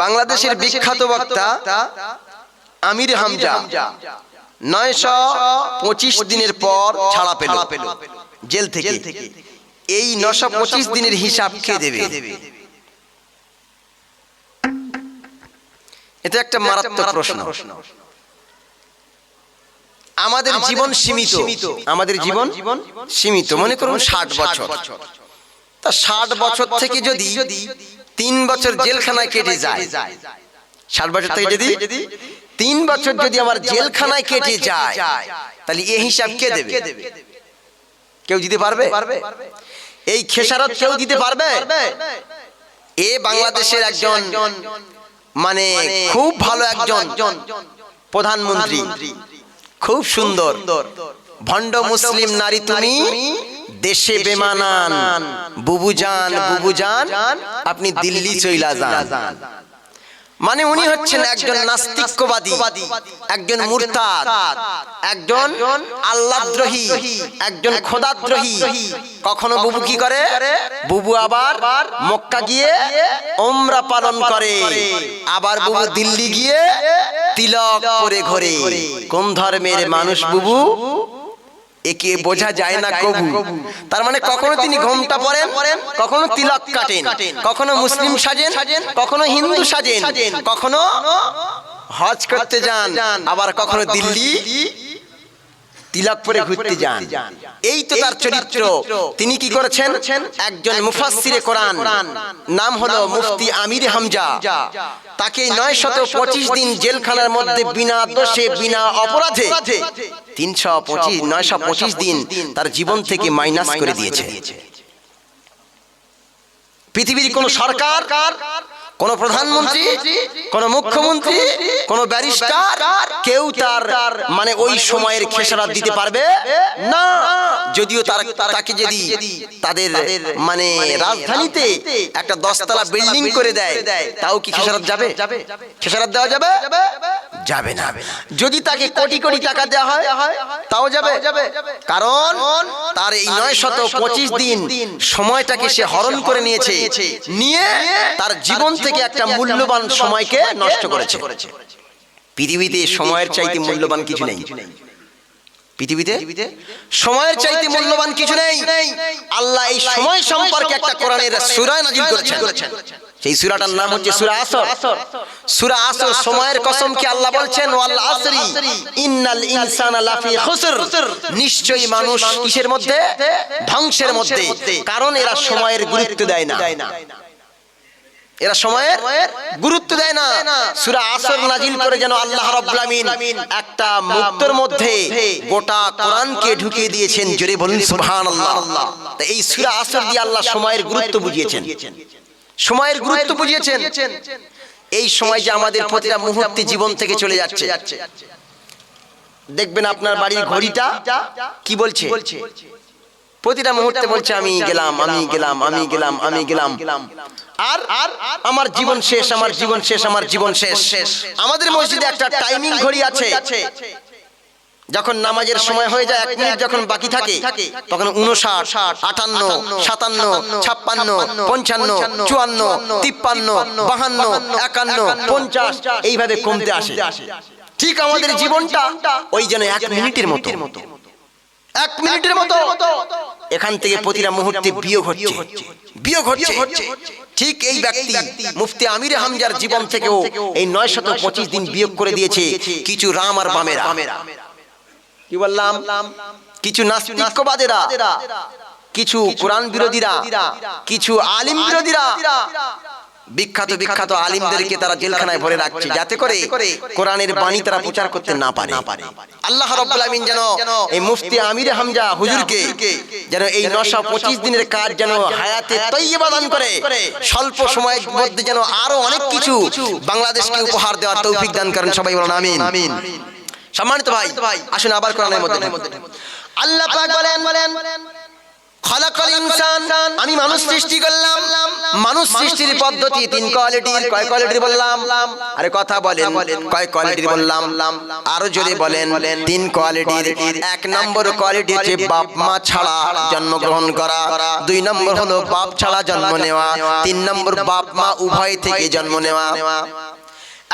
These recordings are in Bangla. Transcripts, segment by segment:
বাংলাদেশের বিখ্যাত বক্তা আমির হামজা। নয়শো পঁচিশ দিনের পর ছাড়া পেল। জেল থেকে। এই নশো পঁচিশ দিনের হিসাব কে দেবে? এটা একটা মারাত্মক প্রশ্ন। আমাদের জীবন সীমিত। আমাদের জীবন সীমিত। মনে করুন ষাট বছর। তা ষাট বছর থেকে যদি তিন বছর জেলখানায় কেটে যায়। ষাট বছর থেকে যদি তিন বছর যদি আমার জেলখানায় কেটে যায় তাহলে এই হিসাব কে দেবে? কেউ দিতে পারবে? এই খেসারত কেউ দিতে পারবে? এ বাংলাদেশের একজন মানে খুব ভালো একজন প্রধানমন্ত্রী। খুব সুন্দর। ভণ্ড মুসলিম নারী তুমি? দেশে বেমানান বুবুজান বুবুজান আপনি দিল্লি চইলা যান। মানে উনি হচ্ছেন একজন নাস্তিক্যবাদী একজন মুরতাদ একজন আল্লাহদ্রোহী একজন খোদাদ্রোহী। কখনো বুবু কি করে? বুবু আবার মক্কা গিয়ে ওমরা পালন করে। আবার বুবু দিল্লি গিয়ে তিলক করে ঘরে। কোন ধর্মের মানুষ বুবু? একে বোঝা যায় না কবু তার মানে কখনো তিনি ঘোমটা পরেন কখনো তিলক কাটেন কখনো মুসলিম সাজেন কখনো হিন্দু সাজেন কখনো হজ করতে যান আবার কখনো দিল্লি তিলক পরে ঘুরতে যান। এই তো তার চরিত্র। তিনি কি করেছেন? একজন মুফাসসিরে কোরআন। নাম হলো মুফতি আমির হামজা। তাকে নয় শত পঁচিশ দিন জেলখানার মধ্যে বিনা দোষে বিনা অপরাধে তিনশো পঁচিশ নয়শো পঁচিশ দিন তার জীবন থেকে মাইনাস করে দিয়েছে। পৃথিবীর কোন সরকার কোন প্রধানমন্ত্রী কোন মুখ্যমন্ত্রী কোন ব্যারিস্টার কেউ তার মানে ওই সময়ের খেসারাত দিতে পারবে না। যদিও তার তাকে যদি তাদের মানে রাজধানীতে একটা দশতলা বিল্ডিং করে দেয় তাও কি খেসারাত যাবে? খেসারাত দেওয়া যাবে? যাবে না। যদি তাকে কোটি কোটি টাকা দেওয়া হয় তাও যাবে। কারণ তার এই নয় শত পঁচিশ দিন সময়টাকে সে হরণ করে নিয়েছে। নিয়ে তার জীবন থেকে একটা মূল্যবান সময়কে নষ্ট করেছে। পৃথিবীতে সময়ের চাইতে মূল্যবান কিছু নেই। পৃথিবীতে সময়ের চাইতে মূল্যবান কিছু নেই। আল্লাহ এই সময় সম্পর্কে একটা কোরআনের সূরা নাজিল করেছেন। সেই সূরাটার নাম হচ্ছে সূরা আসর। সূরা আসর সময়ের কসম কি আল্লাহ বলছেন? ওয়াল আসরি। ইন্নাল ইনসানা লাফি খুসর। নিশ্চয়ই মানুষ কিসের মধ্যে? ধ্বংসের মধ্যে। কারণ এরা সময়ের গুরুত্ব দেয় না। এরা সময়ের গুরুত্ব দেয় না। সূরা আসর নাজিল করে যেন আল্লাহ আমিন একটা মুক্তর মধ্যে গোটা কোরআনকে ঢুকিয়ে দিয়েছেন। জোরে বলুন সুবহানাল্লাহ। তা এই সূরা আসর দিয়ে আল্লাহ সময়ের গুরুত্ব বুঝিয়েছেন। সময়ের গুরুত্ব বুঝিয়েছেন। এই সময় যে আমাদের প্রতিটা মুহূর্তে জীবন থেকে চলে যাচ্ছে। দেখবেন আপনার বাড়ির ঘড়িটা কি বলছে? প্রতিটা মুহূর্তে বলছে আমি গেলাম আমি গেলাম আমি গেলাম আমি গেলাম আর আর আমার জীবন শেষ আমার জীবন শেষ আমার জীবন শেষ। শেষ। আমাদের মসজিদে একটা টাইমিং ঘড়ি আছে। যখন নামাজের সময় হয়ে যায় এক মিনিট যখন বাকি থাকে তখন উনষাট আটান্ন সাতান্ন ছাপ্পান্ন পঞ্চান্ন চুয়ান্ন তিপ্পান্ন বাহান্ন একান্ন পঞ্চাশ এইভাবে কমতে আসে। ঠিক আমাদের জীবনটা ওই যেন এক মিনিটের মতো। এক মিনিটের মতো। এখান থেকে প্রতিটা মুহূর্তে বিয়োগ হচ্ছে। বিয়োগ হচ্ছে। ঠিক এই ব্যক্তি মুফতি আমির হামজার জীবন থেকেও এই নয় শত পঁচিশ দিন বিয়োগ করে দিয়েছে কিছু রাম আর বামেরা। কি বললাম? কিছু নাস্তিকবাদেরা, কিছু কোরআন বিরোধীরা কিছু আলিম বিরোধীরা বিখ্যাত বিখ্যাত আলিমদেরকে তারা জেলখানায় ভরে রাখছে যাতে করে কোরআনের বাণী তারা প্রচার করতে না পারে। আল্লাহ রাব্বুল আমিন যেন এই মুফতি আমির হামজা হুজুরকে যেন এই 925 দিনের কাজ যেন হায়াতে তৈয়বা দান করে, স্বল্প সময়ের মধ্যে যেন আরও অনেক কিছু বাংলাদেশকে উপহার দেওয়ার তৌফিক দান করেন সবাই বলেন আমিন। সম্মানিত ভাই আসুন আবার কোরআনের মধ্যে আল্লাহ পাক বলেন খলাকল ইনসান আমি মানুষ সৃষ্টি করলাম মানুষ সৃষ্টির পদ্ধতি তিন কোয়ালিটির কয় কোয়ালিটির বললাম? আরে কথা বলেন কয় কোয়ালিটির বললাম? আরও যদি বলেন তিন কোয়ালিটির এক নম্বর কোয়ালিটি হচ্ছে বাপ মা ছাড়া জন্মগ্রহণ করা। দুই নম্বর হলো বাপ ছাড়া জন্ম নেওয়া। তিন নম্বর বাপ মা উভয় থেকে জন্ম নেওয়া।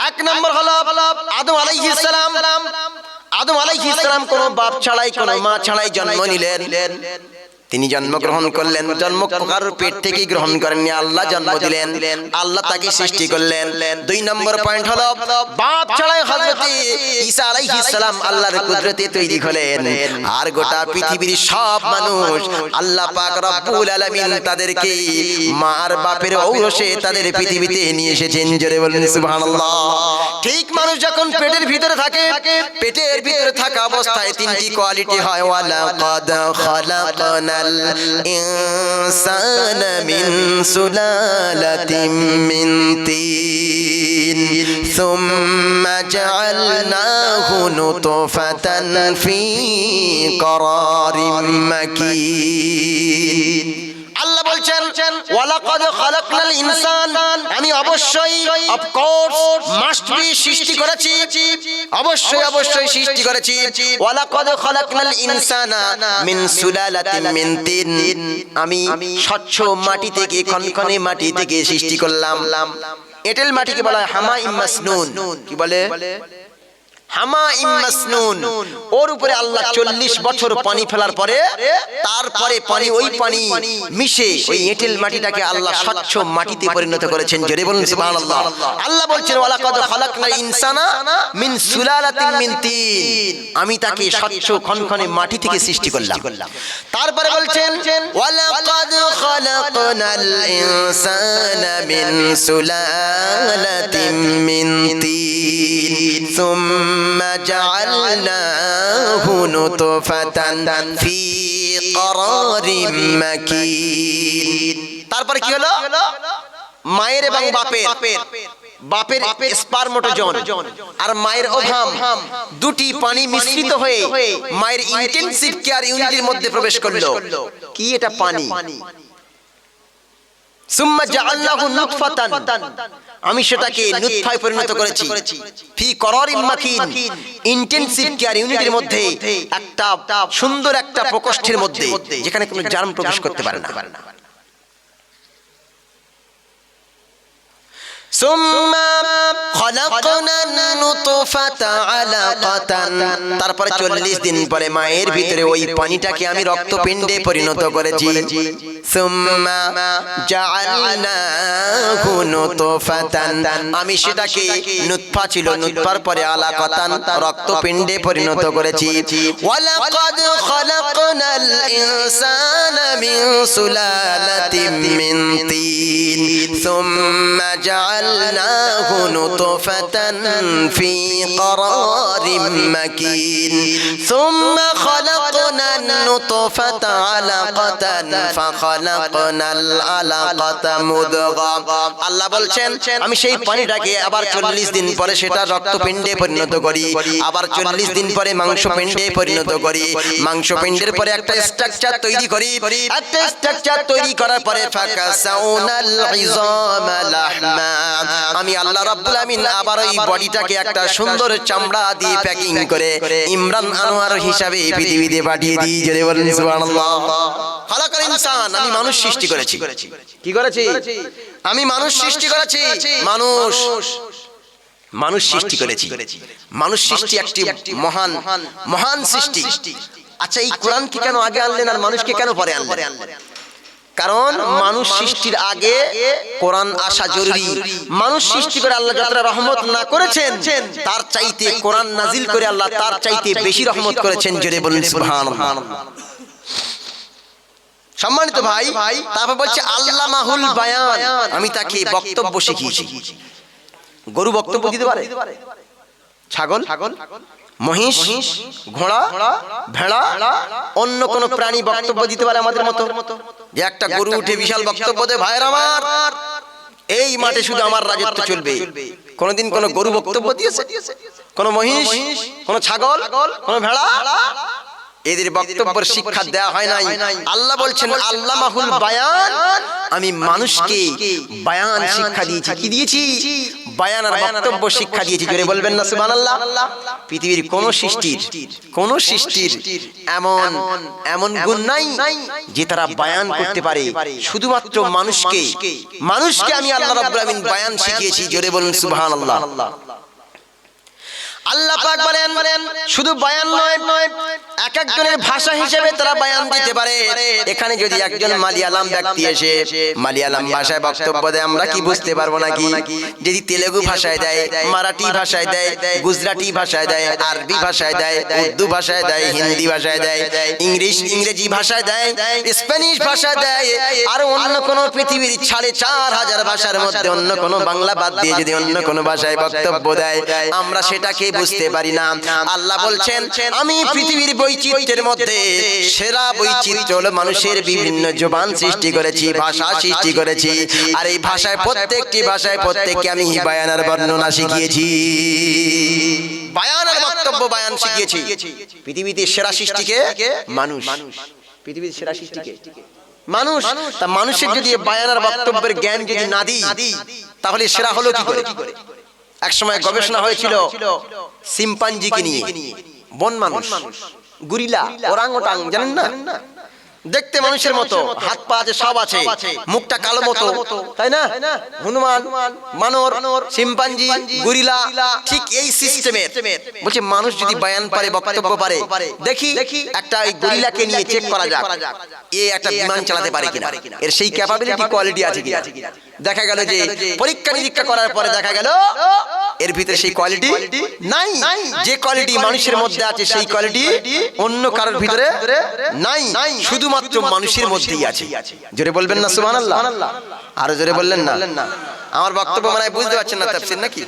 এক নম্বর হলো আদম আলাইহিস সালাম। আদম আলাইহিস সালাম কোনো বাপ ছাড়াই কোনো মা ছাড়াই জন্ম নিলেন। তিনি জন্মগ্রহণ করলেন জন্ম কারোর পেট থেকেই গ্রহণ করেননি, আল্লাহ জন্ম দিলেন, আল্লাহ তাকে সৃষ্টি করলেন। দুই নম্বর পয়েন্ট হলো, বাপ ছাড়াই হযরত ঈসা আলাইহিস সালাম আল্লাহর কুদরতে তৈরি হলেন। আর গোটা পৃথিবীর সব মানুষ আল্লাহ পাক রব্বুল আলামিন তাদেরকে মার বাপের ঔরসে তাদের পৃথিবীতে নিয়ে এসেছেন, জোরে বলেন সুবহানাল্লাহ। ঠিক মানুষ যখন পেটের ভিতরে থাকে, পেটের ভিতরে থাকা অবস্থায় তিনটি কোয়ালিটি হয়, ওয়ালা কদ খালাকনাল ইনসানা মিন সুলালাতিন মিন তিন সুম্মা জাআলনাহু নুতফাতান ফি করারিম মাকিন আল্লাহ বলছেন, ওয়ালাকাদ খালাকনাল ইনসান। আমি অবশ্যই অফ কোর্স মাস্ট বি সৃষ্টি করেছি। অবশ্যই অবশ্যই সৃষ্টি করেছি। ওয়ালাকাদ খালাকনাল ইনসানা মিন সুলালাতিন মিন তিন। আমি স্বচ্ছ মাটি থেকে, খনখনে মাটি থেকে সৃষ্টি করলাম। এঁটেল মাটিকে বলা হয় হামা ইমাসনুন কি বলে? হামা ওর উপরে আল্লাহ চল্লিশ বছর পানি ফেলার পরে, তারপরে পানি ওই পানি মিশে মাটিটাকে আল্লাহ মাটিতে পরিণত করেছেন। আল্লাহ বলছেন আমি তাকে স্বচ্ছ খনখনে মাটি থেকে সৃষ্টি করলাম। তারপরে বলছেন তিন। ثم جعلناه نطفة في قرار مكين তারপরে কি হলো মায়ের এবং বাপের বাপের স্পারমোটোজন আর মায়ের ওভাম দুটি পানি মিশ্রিত হয়ে মায়ের ইন্টেনসিভ কেয়ার ইউনিটের মধ্যে প্রবেশ করলো কি এটা পানি সুম্মা জাআলনাহু নুতফাতান আমি সেটাকে নুতফায় পরিণত করেছি। ফি করর মাকিন ইন্টেনসিভ কেয়ার ইউনিটের মধ্যে একটা সুন্দর একটা প্রকোষ্ঠের মধ্যে যেখানে কোনো জার্ম প্রবেশ করতে পারে না। ثم خلقنا النطفة علقة তারপরে চল্লিশ দিন পরে মায়ের ভিতরে ওই পানিটাকে আমি রক্তপিণ্ডে পরিণত করেছি ثم جعلناه نطفة আমি সেটাকে নুতফা ছিল নুতফার পরে আলাকাতান রক্তপিণ্ডে পরিণত করেছি ওয়ালাকাদ খালাকনাল ইনসানা মিন সুলালাতিন মিন তিন ثم جعلناه نطفة في قرار مكين ثم خلقنا النطفة علقة فخلقنا العلقة مضغة আল্লাহ বলছেন আমি সেই পানিটাকে আবার চল্লিশ দিন পরে সেটা রক্তপিণ্ডে পরিণত করি আবার চল্লিশ দিন পরে মাংসপিণ্ডে পরিণত করি মাংসপিণ্ডের পরে একটা স্ট্রাকচার তৈরি করি একটা স্ট্রাকচার তৈরি করার পরে ফাঁকা সাউনাল ইজামা লাহমা আমি আল্লাহ রাব্বুল আমিন আবার ওই বডিটাকে একটা সুন্দর চামড়া দিয়ে প্যাকিং করে ইমরান আনোয়ার হিসাবে পৃথিবীতে পাঠিয়ে দিই জোরে বলেন সুবহানাল্লাহ। খালাকাল ইনসান আমি মানুষ সৃষ্টি করেছি। কি করেছি? আমি মানুষ সৃষ্টি করেছি। মানুষ। মানুষ সৃষ্টি করেছি। মানুষ সৃষ্টি একটি মহান মহান সৃষ্টি। আচ্ছা এই কোরআনকে কেন আগে আনলেন আর মানুষকে কেন পরে আনলেন? কারণ মানুষ সৃষ্টির আগে কোরআন আসা জরুরি। মানুষ সৃষ্টি করে আল্লাহ যতটা রহমত না করেছেন তার চাইতে কোরআন নাজিল করে আল্লাহ তার চাইতে বেশি রহমত করেছেন জোরে বলুন সুবহানাল্লাহ। সম্মানিত ভাই তারপর বলছে আল্লাহ মাহুল বায়ান। আমি তাকে বক্তব্য শিখিয়েছি। গরু বক্তব্য দিতে পারে। ছাগল? ছাগল? মহিষ, ঘোড়া, ভেড়া, অন্য কোন প্রাণী বক্তব্য দিতে পারে আমাদের মতো? যে একটা গরু উঠে বিশাল বক্তব্য দেয়, ভাইয়ের আমার, এই মাঠে শুধু আমার রাজত্ব চলবে। কোনদিন কোন গরু বক্তব্য দিয়েছে? কোন মহিষ, কোন ছাগল, কোন ভেড়া? এদের বক্তব্যের শিক্ষা দেওয়া হয় নাই। আল্লাহ বলছেন আল্লাহ মাহুল বায়ান, আমি মানুষকে বায়ান শিক্ষা দিয়েছি। কি দিয়েছি? বায়ান আর বক্তব্য শিক্ষা দিয়েছি। জোরে বলবেন না সুবহানাল্লাহ। পৃথিবীর কোন সৃষ্টির কোন সৃষ্টির এমন এমন গুণ নাই যে তারা বায়ান করতে পারে। শুধুমাত্র মানুষকে। মানুষকে। আমি আল্লাহ রাব্বুল আমিন বায়ান শিখিয়েছি। জোরে বলুন সুবহানাল্লাহ। আল্লাহ পাক বলেন, শুধু বায়ান নয়, এক একজনের ভাষা হিসেবে তারা বায়ান দিতে পারে। এখানে যদি একজন মালিয়ালাম ব্যক্তি এসে মালিয়ালাম ভাষায় বক্তব্য দেয়, আমরা কি বুঝতে পারব নাকি? যদি তেলেগু ভাষায় দেয়, মারাঠি ভাষায় দেয়, গুজরাটি ভাষায় দেয়, আরবি ভাষায় দেয়, উর্দু ভাষায় দেয়, হিন্দি ভাষায় দেয়, ইংলিশ, ইংরেজি ভাষায় দেয়, স্প্যানিশ ভাষায় দেয়, আর অন্য কোন পৃথিবীর সাড়ে চার হাজার ভাষার মধ্যে অন্য কোন বাংলা বাদ দিয়ে যদি অন্য কোন ভাষায় বক্তব্য দেয়, আমরা সেটাকে বুঝতে পারি না। আল্লাহ বলছেন আমি পৃথিবীর বৈচিত্র্যের মধ্যে সেরা বৈচিত্র্য হলো মানুষের বিভিন্ন জবান সৃষ্টি করেছি ভাষা সৃষ্টি করেছি আর এই ভাষায় প্রত্যেকটি ভাষায় প্রত্যেককে আমি বায়ানার বর্ণনা শিখিয়েছি। বায়ানার বক্তব্য বায়ান শিখিয়েছি। পৃথিবীতে সেরা সৃষ্টিকে মানুষ। পৃথিবীর সেরা সৃষ্টিকে মানুষ। তা মানুষের যদি বায়ানার বক্তব্যের জ্ঞান যদি না দিই তাহলে সেরা হলো কি করে? এক সময় গবেষণা হয়েছিল সিম্পাঞ্জিকে নিয়ে। বন মানুষ গুরিলা ওরাং ওটাং জানেন না? দেখতে মানুষের মতো হাত পা আছে সব আছে। মুখটা কালো মতো। তাই না? হনুমান মানর সিম্পাঞ্জি গুরিলা ঠিক এই সিস্টেমের। বলছে মানুষ যদি বায়ান পারে বক্তব্য পারে দেখি একটা ওই গরিলাকে নিয়ে চেক করা যাক। এ একটা বিমান চালাতে পারে কিনা? এর সেই ক্যাপাবিলিটি কোয়ালিটি আছে কিনা? দেখা গেল যে পরীক্ষা নিরীক্ষা করার পরে দেখা গেল এর ভিতরে সেই কোয়ালিটি নাই। যে কোয়ালিটি মানুষের মধ্যে আছে সেই কোয়ালিটি অন্য কারোর ভিতরে নাই। শুধুমাত্র মানুষের মধ্যেই আছে। জোরে বলবেন না সুবহানাল্লাহ? আরও জোরে বললেন না? আমার বক্তব্য মানে বুঝতে পারছেন না তাফসীর নাকি?